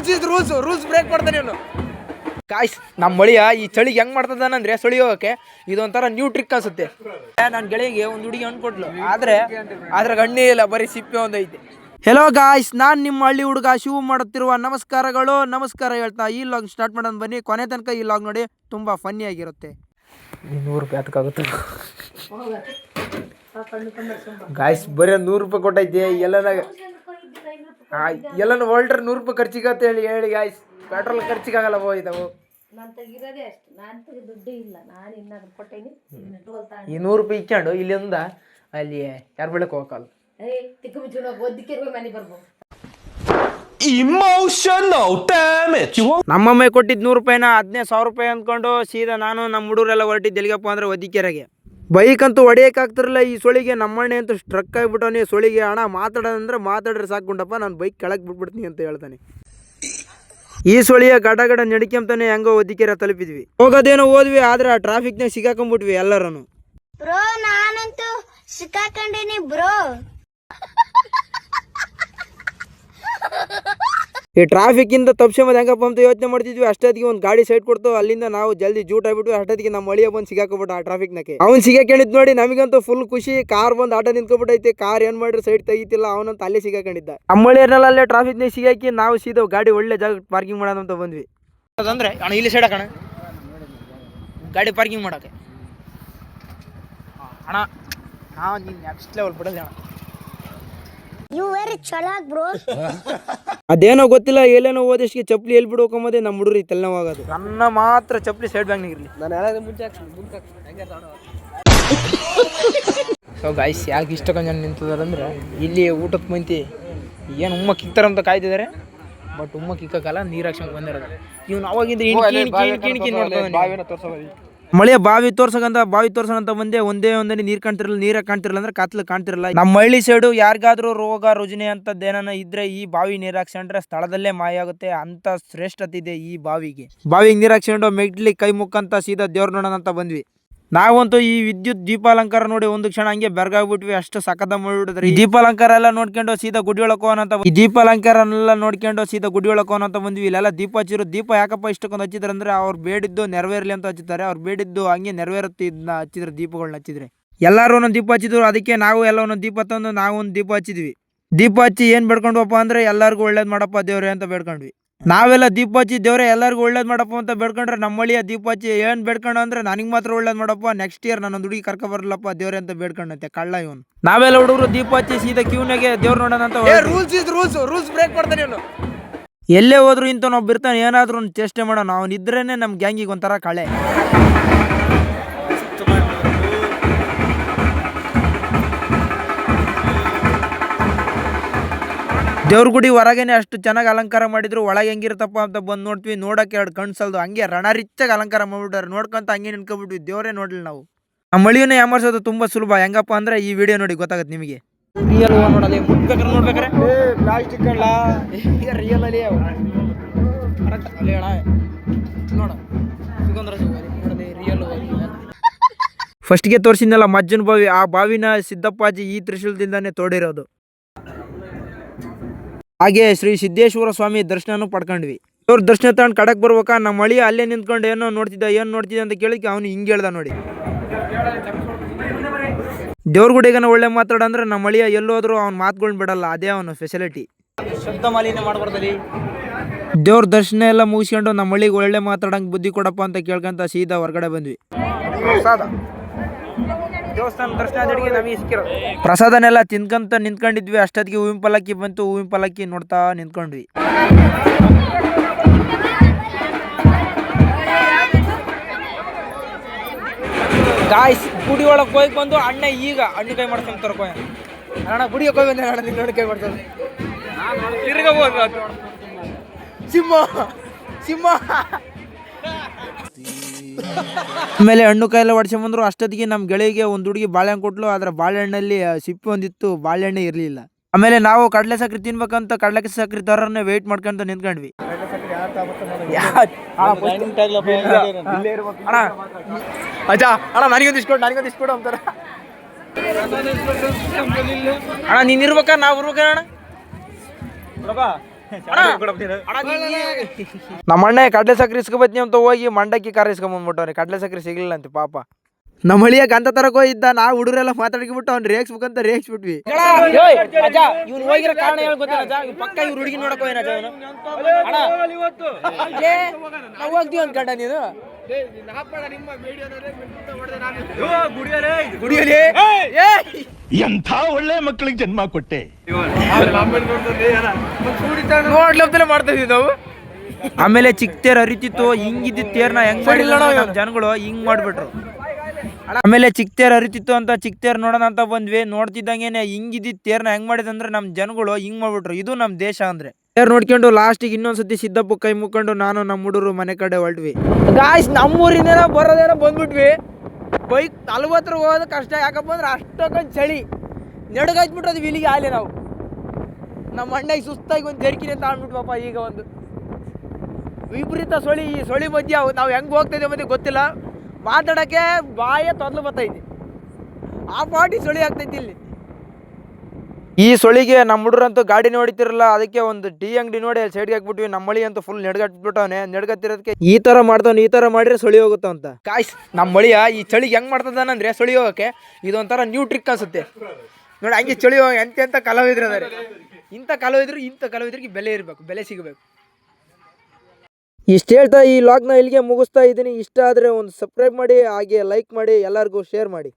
Rules is rules rules break ಮಾಡ್ತಾನೆ ಇವನು. Guys ನಮ್ಮ ಮಳಿಯ ಈ ಚಳಿಗೆ ಹೆಂಗ್ ಮಾಡ್ತದಾನಂದ್ರೆ ಸುಳಿಯೋಕೆ ಇದೊಂಥರ ನ್ಯೂ ಟ್ರಿಕ್ ಅನ್ಸುತ್ತೆ. ನನ್ನ ಗೆಳೆಗೆ ಒಂದು ಹುಡುಗಿ ಹಣ್ಣು ಕೊಟ್ಲು. ಆದ್ರೆ ಅದ್ರ ಹಣ್ಣೇ ಇಲ್ಲ ಬರೀ ಸಿಪ್ಪೆ ಒಂದೈತೆ. ಹೆಲೋ ಗಾಯ್ಸ್ ನಾನು ನಿಮ್ಮ ಹಳ್ಳಿ ಹುಡುಗ ಶಿವ ಮಾಡುತ್ತಿರುವ ನಮಸ್ಕಾರಗಳು. ನಮಸ್ಕಾರ ಹೇಳ್ತಾ ಈ ಲಾಗ್ ಸ್ಟಾರ್ಟ್ ಮಾಡೋಣ ಬನ್ನಿ. ಕೊನೆ ತನಕ ಈ ಲಾಗ್ ನೋಡಿ ತುಂಬಾ ಫನ್ನಿ ಆಗಿರುತ್ತೆ. ನೂರು ರೂಪಾಯಿ ಅದಕ್ಕಾಗುತ್ತೆ ಗಾಯ್ಸ್ ಬರೀ ನೂರು ರೂಪಾಯಿ ಕೊಟ್ಟೈತೆ ಎಲ್ಲನ ಆ, ಎಲ್ಲನ ಹೊಲ್ಟ್ರೆ ನೂರು ರೂಪಾಯಿ ಖರ್ಚಿಗತ್ತೆ ಹೇಳಿ ಹೇಳಿ ಗಾಯ್ಸ್ ಪೆಟ್ರೋಲ್ ಖರ್ಚಿಗಾಗಲ್ಲ ಹೋಯ್ತವು ನಾನು ತೆಗಿರೋದೇ ಅಷ್ಟು. ನಾನು ತೆಗಿ ದುಡ್ಡು ಇಲ್ಲ. ನಾನು ಇನ್ನ ಕೊಟ್ಟೇನಿ. ಈ ನೂರು ರೂಪಾಯಿ ಇಕ್ಕೊಂಡು ಇಲ್ಲಿಂದ ಅಲ್ಲಿ ಯಾರು ಬೆಳಕ್ ಹೋಗಲ್ಲ ತಿಕ್ಕ ಮನೆ ಬರ್ಬೋದು. You want ನಮ್ಮಮ್ಮ ಕೊಟ್ಟಿದ್ದು ನೂರು ರೂಪಾಯಿನ ಹದಿನೈದು ಸಾವಿರ ರೂಪಾಯಿ ಅಂದ್ಕೊಂಡು ಸೀದಾ ನಾನು ನಮ್ಮ ಹುಡುಗರೆಲ್ಲ ಹೊರಟಿದ್ದು ಎಲ್ಲಿಗಪ್ಪ ಅಂದ್ರೆ ಒದಿಕೆರೆಗೆ. ಬೈಕ್ ಅಂತೂ ಹೊಡಿಯೋಕ್ಕಾಗ್ತಿರಲ್ಲ ಈ ಸೊಳಿಗೆ ನಮ್ಮಣ್ಣೆ ಅಂತೂ ಸ್ಟ್ರಕ್ ಆಗಿಬಿಟ್ಟವನೇ. ಸೊಳಿಗೆ ಹಣ ಮಾತಾಡೋದಂದ್ರೆ ಮಾತಾಡ್ರೆ ಸಾಕುಂಡಪ್ಪ ನಾನು ಬೈಕ್ ಕೆಳಗೆ ಬಿಟ್ಬಿಡ್ತೀನಿ ಅಂತ ಹೇಳ್ತಾನೆ. ಈ ಸೊಳಿಯ ಗಡ ಗಡ ನಡಿಕೆಂತಾನೆ ಹೆಂಗೋ ಒದಿಕೆರ ತಲುಪಿದ್ವಿ. ಹೋಗೋದೇನೋ ಹೋದ್ವಿ, ಆದ್ರೆ ಆ ಟ್ರಾಫಿಕ್ನಾಗ ಸಿಗಾಕೊಂಡ್ಬಿಟ್ವಿ ಎಲ್ಲರೂ ಸಿಕ್ಕಾಕೊಂಡೇನಿ ಬ್ರೋ. ಈ ಟ್ರಾಫಿಕ್ ಇಂದ ತಪ್ಸಂಬದ್ ಹೆಂಗಪ್ಪ ಅಂತ ಯೋಚನೆ ಮಾಡ್ತಿದ್ವಿ. ಅಷ್ಟೊತ್ತಿಗೆ ಒಂದು ಗಾಡಿ ಸೈಡ್ ಕೊಡ್ತು ಅಲ್ಲಿಂದ ನಾವು ಜಲ್ದಿ ಜೂಟ್ ಆಗ್ಬಿಟ್ಟು ಅಷ್ಟೊತ್ತಿಗೆ ನಮ್ಮ ಮಳಿಯ ಬಂದು ಸಿಗಾಕೊಬಿಟ್ಟು ಆ ಟ್ರಾಫಿಕ್ ನಾಕೆ ಅವ್ನು ಸಿಗಾಕೊಂಡಿದ್ ನೋಡಿ ನಮಗಂತೂ ಫುಲ್ ಖುಷಿ. ಕಾರ್ ಬಂದು ಆಟೋ ನಿಂತ್ಕೊಬಿಟ್ಟೈತೆ ಕಾರ್ ಏನ್ ಮಾಡ್ರಿ ಸೈಡ್ ತೆಗಿತಿಲ್ಲ. ಅವನಂತ ಅಲ್ಲೇ ಸಿಗಾಕೊಂಡಿದ್ದ ನಮ್ಮ ಮಳಿಯರ್ನೆಲ್ಲ ಅಲ್ಲೇ ಟ್ರಾಫಿಕ್ ನೇ ಸಿಗಾಕಿ ನಾವು ಸೀದಾ ಗಾಡಿ ಒಳ್ಳೆ ಜಾಗ ಪಾರ್ಕಿಂಗ್ ಮಾಡೋಣ ಅಂತ ಬಂದ್ವಿ. ಅದಂದ್ರೆ ಅಣ್ಣ ಇಲ್ಲಿ ಸೈಡ್ ಹಾಕಣ ಗಾಡಿ ಪಾರ್ಕಿಂಗ್ ಮಾಡೋಕೆ ಅಣ್ಣ ನಾವು ನೀನು ನೆಕ್ಸ್ಟ್ ಲೆವೆಲ್ ಬಿಡೋದು ಅಣ್ಣ. ಯು ವೆರಿ ಚಲಾಕ್ ಬ್ರೋ ಅದೇನೋ ಗೊತ್ತಿಲ್ಲ ಏನೇನೋ ಓದಿಸ್ಗೆ ಚಪ್ಪಲಿ ಎಲ್ಲಿ ಬಿಡ್ಬೇಕಂಬುದೇ ನಮ್ಮ ಹುಡುಗರಿಗೆ ತಲೆನೋವಾಗೋದು. ನನ್ನ ಮಾತ್ರ ಚಪ್ಪಲಿ ಸೈಡ್ ಬ್ಯಾಂಕ್ ಇರಲಿ. ನಾನು ಮುಂಚೆ ಸೊ ಗಾಯ್ಸ್ ಯಾಕೆ ಇಷ್ಟೊಂದು ಜನ ನಿಂತಿದಾರಂದ್ರೆ ಇಲ್ಲಿ ಊಟಕ್ಕೆ ಮಂತಿ ಏನು ಉಮ್ಮ ಕಿಕ್ತಾರಂತ ಕಾಯ್ತಿದ್ದಾರೆ ಬಟ್ ಉಮ್ಮ ಕಿಕ್ಕಲ್ಲ ನೀರು ಹಾಕ್ಸ್ಕೊಂಡು ಬಂದಿರೋದು. ಇವ್ನು ಅವಾಗಿಂದ ಇಣ್ಕಿ ಇಣ್ಕಿ ಇಣ್ಕಿ ನೋಡ್ತಾನೆ ಮಳೆಯ ಬಾವಿ ತೋರ್ಸಕಂತ ಬಾವಿ ತೋರ್ಸಕಂತ ಬಂದೆ ಒಂದೇ ಒಂದೇ ನೀರ್ ಕಾಣ್ತಿರಲ್ಲ, ನೀರ ಕಾಣ್ತಿರಲ್ಲ ಅಂದ್ರೆ ಕತ್ಲು ಕಾಣ್ತಿರಲ್ಲ. ನಮ್ಮ ಹಳ್ಳಿ ಸೈಡು ಯಾರಿಗಾದ್ರೂ ರೋಗ, ರುಜಿನಿ ಅಂತದ್ದು ಏನಾನ ಇದ್ರೆ ಈ ಬಾವಿ ನೀರ್ ಹಾಕ್ಸ್ಕೊಂಡ್ರೆ ಸ್ಥಳದಲ್ಲೇ ಮಾಯ ಆಗುತ್ತೆ. ಅಂತ ಶ್ರೇಷ್ಠತೆ ಇದೆ ಈ ಬಾವಿಗೆ. ಬಾವಿಗೆ ನೀರ್ ಹಾಕ್ಸ್ಕೊಂಡು ಮೆಟ್ಲಿ ಕೈ ಮುಕ್ಕಂತ ಸೀದಾ ದೇವ್ರ ನೋಡೋಣ ಅಂತ ಬಂದ್ವಿ. ನಾವಂತೂ ಈ ವಿದ್ಯುತ್ ದೀಪಾಲಂಕಾರ ನೋಡಿ ಒಂದು ಕ್ಷಣ ಹಂಗೆ ಬೆರಗಾಗ್ಬಿಟ್ವಿ, ಅಷ್ಟು ಸಕದ ಮಾಡಿಬಿಡಿದ್ರೆ ಈ ದೀಪಾಲಂಕಾರ ಎಲ್ಲ ನೋಡ್ಕೊಂಡು ಸೀದಾ ಗುಡಿ ಅಂತ ಈ ದೀಪಾಲಂಕಾರನೆಲ್ಲ ನೋಡ್ಕೊಂಡು ಸೀದಾ ಗುಡಿ ಅಂತ ಬಂದ್ವಿ. ಇಲ್ಲೆಲ್ಲ ದೀಪ ಹಚ್ಚಿರು ದೀಪ ಯಾಕಪ್ಪ ಇಷ್ಟಕ್ಕೊಂದು ಹಚ್ಚಿದ್ರೆ ಅಂದ್ರೆ ಅವ್ರು ಬೇಡಿದ್ದು ನೆರವೇರ್ಲಿ ಅಂತ ಹಚ್ಚಿದ್ದಾರೆ. ಅವ್ರು ಬೇಡಿದ್ದು ಹಂಗೆ ನೆರವೇರುತ್ತೆ ಇದನ್ನ ಹಚ್ಚಿದ್ರೆ ದೀಪಗಳನ್ನ ಹಚ್ಚಿದ್ರೆ. ಎಲ್ಲರೂ ಒಂದು ದೀಪ ಹಚ್ಚಿದ್ರು. ಅದಕ್ಕೆ ನಾವು ಎಲ್ಲ ಒಂದೊಂದು ದೀಪ ತಂದು ನಾವು ಒಂದು ದೀಪ ಹಚ್ಚಿದ್ವಿ. ದೀಪ ಹಚ್ಚಿ ಏನು ಬೇಡ್ಕೊಂಡ್ವಪ್ಪ ಅಂದ್ರೆ ಎಲ್ಲರಿಗೂ ಒಳ್ಳೇದು ಮಾಡಪ್ಪ ದೇವ್ರೆ ಅಂತ ಬೇಡ್ಕೊಂಡ್ವಿ. ನಾವೆಲ್ಲ ದೀಪ ಹಚ್ಚಿ ದೇವ್ರೆ ಎಲ್ಲರಿಗೂ ಒಳ್ಳೇದು ಮಾಡಪ್ಪ ಅಂತ ಬೇಡ್ಕೊಂಡ್ರೆ ನಮ್ಮಳಿಯ ದೀಪ ಹಚ್ಚಿ ಏನ್ ಬೇಡ್ಕೊಂಡು ಅಂದ್ರೆ ನನಗೆ ಮಾತ್ರ ಒಳ್ಳೇದು ಮಾಡಪ್ಪ ನೆಕ್ಸ್ಟ್ ಇಯರ್ ನಾನು ಹುಡುಗಿ ಕರ್ಕೊ ಬರಲಪ್ಪ ದೇವ್ರೆ ಅಂತ ಬೇಡ್ಕೊಂಡಂತೆ ಕಳ್ಳ ಇವನು. ನಾವೆಲ್ಲ ಹುಡುಗರು ದೀಪ ಹಚ್ಚಿ ಸೀದಾ ಕ್ಯೂನಾಗೆ ದೇವ್ರು ನೋಡೋಣ ಅಂತ ರೂಲ್ಸ್ ಇದು ರೂಲ್ಸ್ ರೂಲ್ಸ್ ಬ್ರೇಕ್ ಮಾಡ್ತಾನೆ ಇವನು. ಎಲ್ಲೇ ಹೋದ್ರು ಇಂಥವ್ನೊಬ್ಬ ಇರ್ತಾನೆ ಏನಾದ್ರೂ ಒಂದು ಚೇಷ್ಟೆ ಮಾಡೋಣ ಅವ್ನು ಇದ್ರೇನೆ ನಮ್ಮ ಗ್ಯಾಂಗಿಗೆ ಒಂಥರ ಕಳೆ. ದೇವ್ರ ಗುಡಿ ಹೊರಗೇನೆ ಅಷ್ಟು ಚೆನ್ನಾಗಿ ಅಲಂಕಾರ ಮಾಡಿದ್ರು ಒಳಗೆ ಹೆಂಗಿರ್ತಪ್ಪ ಅಂತ ಬಂದು ನೋಡ್ತೀವಿ. ನೋಡಕ್ಕೆ ಎರಡು ಕಣ್ಸಲ್ದು. ಹಂಗೆ ರಣರಿಚ್ಚಾಗಿ ಅಲಂಕಾರ ಮಾಡ್ಬಿಟ್ಟಾರೆ. ನೋಡ್ಕೊಂತ ಹಂಗೆ ನಿಂತ್ಕೊಬಿಟ್ವಿ ದೇವರೇ ನೋಡ್ಲಿ ನಾವು. ಆ ಮಳಿಯನ್ನು ಯಾಮರ್ಸೋದು ತುಂಬಾ ಸುಲಭ. ಹೆಂಗಪ್ಪ ಅಂದ್ರೆ ಈ ವಿಡಿಯೋ ನೋಡಿ ಗೊತ್ತಾಗುತ್ತೆ ನಿಮಗೆ. ರಿಯಲ್ ನೋಡಲಿ ಮುಟ್ಬೇಕಾದ್ರೆ ನೋಡ್ಬೇಕಾರೆ? ಪ್ಲಾಸ್ಟಿಕ್ ರಿಯಲ್ ಅಲ್ಲಿ ಕರೆಕ್ಟ್ ಅಲ್ಲಿ ಹೇಳ. ನೋಡ. ರಿಯಲ್ ಫಸ್ಟ್ಗೆ ತೋರಿಸಿದ್ನಲ್ಲ ಮಜ್ಜನ ಬಾವಿ. ಆ ಬಾವಿನ ಸಿದ್ದಪ್ಪಾಜಿ ಈ ತ್ರಿಶೂಲದಿಂದಾನೇ ತೋಡಿರೋದು. ಹಾಗೆ ಶ್ರೀ ಸಿದ್ದೇಶ್ವರ ಸ್ವಾಮಿ ದರ್ಶನನೂ ಪಡ್ಕೊಂಡ್ವಿ. ಅವ್ರ ದರ್ಶನ ತಗೊಂಡು ಕಡಕ್ ಬರ್ಬೇಕಾ? ನಮ್ಮ ಮಳಿ ಅಲ್ಲೇ ನಿಂತ್ಕೊಂಡು ಏನೋ ನೋಡ್ತಿದ್ದ, ಏನು ನೋಡ್ತಿದ್ದ ಅಂತ ಕೇಳಿಕ್ಕೆ ಅವನು ಹಿಂಗೆ ಹೇಳ್ದ ನೋಡಿ. ದೇವ್ರ ಗುಡಿಗನ ಒಳ್ಳೆ ಮಾತಾಡ ಅಂದ್ರೆ ನಮ್ಮ ಮಳಿಯ ಎಲ್ಲೋದ್ರು ಅವ್ನ ಮಾತುಗಳನ್ನ ಬಿಡಲ್ಲ, ಅದೇ ಅವನು ಫೆಸಿಲಿಟಿ ಶಬ್ದ ಮಾಲಿನ್ಯ ದೇವ್ರ ದರ್ಶನ ಎಲ್ಲ ಮುಗಿಸ್ಕೊಂಡು ನಮ್ಮ ಮಳಿಗೆ ಒಳ್ಳೆ ಮಾತಾಡಂಗೆ ಬುದ್ಧಿ ಕೊಡಪ್ಪ ಅಂತ ಕೇಳ್ಕೊಂತ ಸೀದಾ ಹೊರಗಡೆ ಬಂದ್ವಿ. ದೇವಸ್ಥಾನ ದರ್ಶನ ನಮಗೆ ಪ್ರಸಾದನೆಲ್ಲ ತಿನ್ಕಂತ ನಿಂತ್ಕೊಂಡಿದ್ವಿ. ಅಷ್ಟೊತ್ತಿಗೆ ಹೂವಿನ ಪಲ್ಲಕ್ಕಿ ಬಂತು. ಹೂವಿನ ಪಲ್ಲಕ್ಕಿ ನೋಡ್ತಾ ನಿಂತ್ಕೊಂಡ್ವಿ. ಗಾಯ್ಸ್ ಗುಡಿ ಒಳಗೆ ಹೋಗಿ ಬಂದು ಅಣ್ಣ ಈಗ ಅಣ್ಣ ಕೈ ಮಾಡ್ಕೊಂಡು ತರ್ಕೋಯ ಅಣ್ಣ ಗುಡಿಗೆ ಹೋಗಿ ಬಂದೆ ಅಣ್ಣ ನಿನ್ನ ಕೈ ಹೋಗ್ಬೇಕು ಸಿಂಹ ಸಿಂಹ. ಆಮೇಲೆ ಹಣ್ಣು ಕಾಯಿಲೆ ಹೊಡ್ಸ್ಕೊಂಬಂದ್ರು ಅಷ್ಟೊತ್ತಿಗೆ ನಮ್ಮ ಗೆಳೆಗೆ ಒಂದು ಹುಡುಗಿ ಬಾಳೆಹಣ್ಣು ಕೊಟ್ಲು. ಆದ್ರೆ ಬಾಳೆಹಣ್ಣಲ್ಲಿ ಸಿಪ್ಪಿ ಒಂದಿತ್ತು. ಬಾಳೆಹಣ್ಣೆ ಇರಲಿಲ್ಲ. ಆಮೇಲೆ ನಾವು ಕಡಲೆ ಸಕ್ಕರೆ ತಿನ್ಬೇಕಂತ ಕಡಲೆ ಸಕ್ಕರೆ ತರನೇ ವೆಯ್ಟ್ ಮಾಡ್ಕೊಂತ ನಿಂತ್ಕೊಂಡ್ವಿ. ಯಾ- ಅಣ್ಣ. ನೀನ್ ಅಣ್ಣ ನನಗೊಂದು ಇಸ್ಕೊಡು ನನಗೊಂದು ಇಸ್ಕೊಡು ಅಂತಾರ. ಅಣ್ಣ ನೀನು ಇರ್ಬೇಕಾ? ನಾವು ಇರ್ಬೇಕಾ ಅಣ್ಣ? ನಮ್ಮ ಅಣ್ಣ ಕಡಲೆ ಸಕ್ರೆ ಇಸ್ಕೊಬತ್ನಿ ಅಂತ ಹೋಗಿ ಮಂಡಕ್ಕಿ ಖಾರ ಇಸ್ಕೊಂಬಂದ್ಬಿಟ್ಟವ್ರಿ ಕಡಲೆ ಸಕ್ರೆ ಸಿಗ್ಲಿಲ್ಲ ಅಂತ ಪಾಪ ನಮ್ಮ ಹಳಿಯ ಗಂಧ ತರಕೋ ಇದ್ದ ನಾವು ಹುಡುಗರೆಲ್ಲ ಮಾತಾಡ್ಕಿಬಿಟ್ಟು ಅವ್ನು ರೇಗ್ಸ್ಬೇಕಂತ ರೇಗ್ಸ್ಬಿಟ್ವಿ ಬಿಟ್ವಿ ಇವ್ನು ಹೋಗಿರೋ ಕಾರಣ ಹೇಳಿ ಗೊತ್ತಿಲ್ಲ ಅಜ್ಜ ಪಕ್ಕ ಇವ್ರು ಹುಡುಗಿ ನೋಡಕ್ ನಾವು ಹೋಗ್ತೀವಿ ಅನ್ಕೊಂಡ ನೀನು ಗುಡಿಯಲ್ಲಿ! ಎಂಥ ಒಳ್ಳೆ ಮಕ್ಕಳಿಗೆ ಜನ್ಮ ಕೊಟ್ಟೆ? ನಾವು. ಆಮೇಲೆ ಚಿಕ್ಕ ತೇರ್ ಹರಿತಿತ್ತು ಹಿಂಗಿದ್ದ ತೇರ್ನ ಹೆಂಗ್ ಮಾಡಿಲ್ಲ ಜನಗಳು ಹಿಂಗ್ ಮಾಡ್ಬಿಟ್ರು. ಆಮೇಲೆ ಚಿಕ್ಕ ತೇರ್ ಹರಿತಿತ್ತು ಅಂತ ಚಿಕ್ಕ ತೇರ್ ನೋಡೋಣ ಅಂತ ಬಂದ್ವಿ. ನೋಡ್ತಿದ್ದಂಗೆನೆ ಹಿಂಗಿದ್ದ ತೇರ್ನ ಹೆಂಗ್ ಮಾಡಿದಂದ್ರೆ ನಮ್ ಜನಗಳು ಹಿಂಗ್ ಮಾಡ್ಬಿಟ್ರು. ಇದು ನಮ್ ದೇಶ ಅಂದ್ರೆ. ತೇರ್ ನೋಡ್ಕೊಂಡು ಲಾಸ್ಟಿಗೆ ಇನ್ನೊಂದ್ಸತಿ ಸಿದ್ದಪ್ಪ ಕೈ ಮುಕ್ಕೊಂಡು ನಾನು ನಮ್ಮ ಹುಡುಗರು ಮನೆ ಕಡೆ ಹೊರಟ್ವಿ. ಗಾಯ್ಸ್ ನಮ್ಮೂರಿಂದ ಬರೋದೇನೋ ಬಂದ್ಬಿಟ್ವಿ. ಬೈಕ್ ನಲ್ವತ್ತರ ಹೋಗೋದು ಕಷ್ಟ. ಯಾಕಪ್ಪ ಅಂದ್ರೆ ಅಷ್ಟಕ್ಕೊಂದು ಚಳಿ. ನಡುಗಾಯ್ತ್ಬಿಟ್ಟದು ಇಲ್ಲಿಗೆ ಆಲೆ ನಾವು. ನಮ್ಮ ಅಣ್ಣಗೆ ಸುಸ್ತಾಗಿ ಒಂದು ಜರ್ಕಿನ ಅಂತ ಈಗ ಒಂದು. ವಿಪರೀತ ಸೊಳಿ, ಈ ಸೊಳಿ ಮಧ್ಯ ನಾವು ಹೆಂಗೆ ಹೋಗ್ತಿದ್ದೆ ಮತ್ತೆ ಗೊತ್ತಿಲ್ಲ. ಮಾತಾಡೋಕ್ಕೆ ಬಾಯ ತೊದಲು ಬರ್ತೈತಿ ಆ ಪಾಟಿ ಸೊಳಿ ಆಗ್ತೈತಿ ಇಲ್ಲಿ. ಈ ಸೊಳಿಗೆ ನಮ್ಮ ಹುಡುಗರಂತೂ ಗಾಡಿ ಹೊಡಿತಿರಲ್ಲ ಅದಕ್ಕೆ ಒಂದು ಟೀ ಅಂಗಡಿ ನೋಡಿ ಸೈಡ್ಗೆ ಹಾಕ್ಬಿಟ್ವಿ. ನಮ್ಮಳಿ ಅಂತ ಫುಲ್ ನೆಡ್ಗಟ್ಬಿಟ್ಟವನೆ. ನೆಡ್ಗತ್ತಿರೋದಕ್ಕೆ ಈ ತರ ಮಾಡ್ತಾನೆ ಈ ತರ ಮಾಡಿದ್ರೆ ಸೊಳಿ ಹೋಗುತ್ತ ಅಂತ. ಕಾಯ್ಸ್ ನಮ್ಮ ಮಳಿಯ ಈ ಚಳಿಗೆ ಹೆಂಗ್ ಮಾಡ್ತದಾನಂದ್ರೆ ಸೊಳಿ ಹೋಗಕ್ಕೆ ಇದೊಂಥರ ನ್ಯೂ ಟ್ರಿಕ್ ಅನ್ಸುತ್ತೆ. ನೋಡಿ ಹಂಗೆ ಚಳಿ ಹೋಗಿ ಎಂತ ಎಂತ ಕಲಾವಿದ್ರು ಅದಾರೆ. ಇಂಥ ಕಲಾವಿದ್ರು ಇಂಥ ಕಲಾವಿದ್ರಿಗೆ ಬೆಲೆ ಇರಬೇಕು, ಬೆಲೆ ಸಿಗಬೇಕು. ಇಷ್ಟು ಹೇಳ್ತಾ ಈ ಲಾಗ್ನ ಇಲ್ಲಿಗೆ ಮುಗಿಸ್ತಾ ಇದ್ದೀನಿ. ಇಷ್ಟ ಆದರೆ ಒಂದು ಸಬ್ಸ್ಕ್ರೈಬ್ ಮಾಡಿ, ಹಾಗೆ ಲೈಕ್ ಮಾಡಿ, ಎಲ್ಲರಿಗೂ ಶೇರ್ ಮಾಡಿ.